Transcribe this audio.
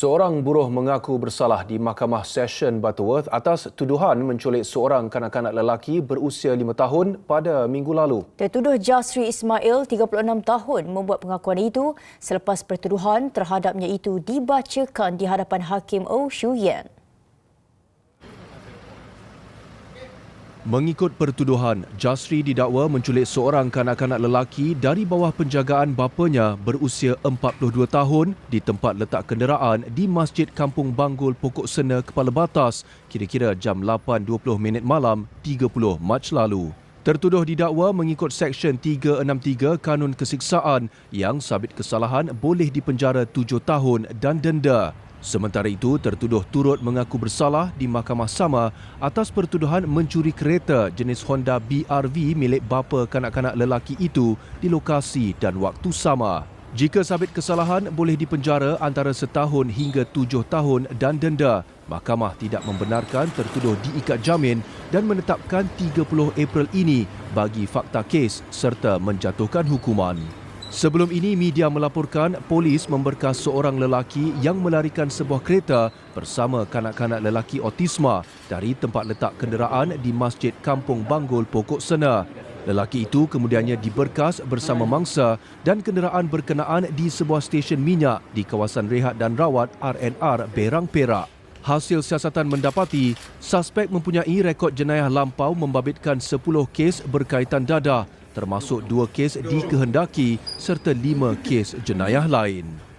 Seorang buruh mengaku bersalah di Mahkamah Session Butterworth atas tuduhan menculik seorang kanak-kanak lelaki berusia 5 tahun pada minggu lalu. Tertuduh Jasri Ismail, 36 tahun, membuat pengakuan itu selepas pertuduhan terhadapnya itu dibacakan di hadapan Hakim Oh Shu Yen. Mengikut pertuduhan, Jasri didakwa menculik seorang kanak-kanak lelaki dari bawah penjagaan bapanya berusia 42 tahun di tempat letak kenderaan di Masjid Kampung Banggul Pokok Sena Kepala Batas kira-kira jam 8.20 minit malam 30 Mac lalu. Tertuduh didakwa mengikut Seksyen 363 Kanun Kesiksaan yang sabit kesalahan boleh dipenjara 7 tahun dan denda. Sementara itu, tertuduh turut mengaku bersalah di mahkamah sama atas pertuduhan mencuri kereta jenis Honda BRV milik bapa kanak-kanak lelaki itu di lokasi dan waktu sama. Jika sabit kesalahan, boleh dipenjara antara setahun hingga tujuh tahun dan denda. Mahkamah tidak membenarkan tertuduh diikat jamin dan menetapkan 30 April ini bagi fakta kes serta menjatuhkan hukuman. Sebelum ini, media melaporkan polis memberkas seorang lelaki yang melarikan sebuah kereta bersama kanak-kanak lelaki autisma dari tempat letak kenderaan di Masjid Kampung Banggul Pokok Sena. Lelaki itu kemudiannya diberkas bersama mangsa dan kenderaan berkenaan di sebuah stesen minyak di kawasan rehat dan rawat RNR Berang Perak. Hasil siasatan mendapati suspek mempunyai rekod jenayah lampau membabitkan 10 kes berkaitan dadah termasuk dua kes dikehendaki serta lima kes jenayah lain.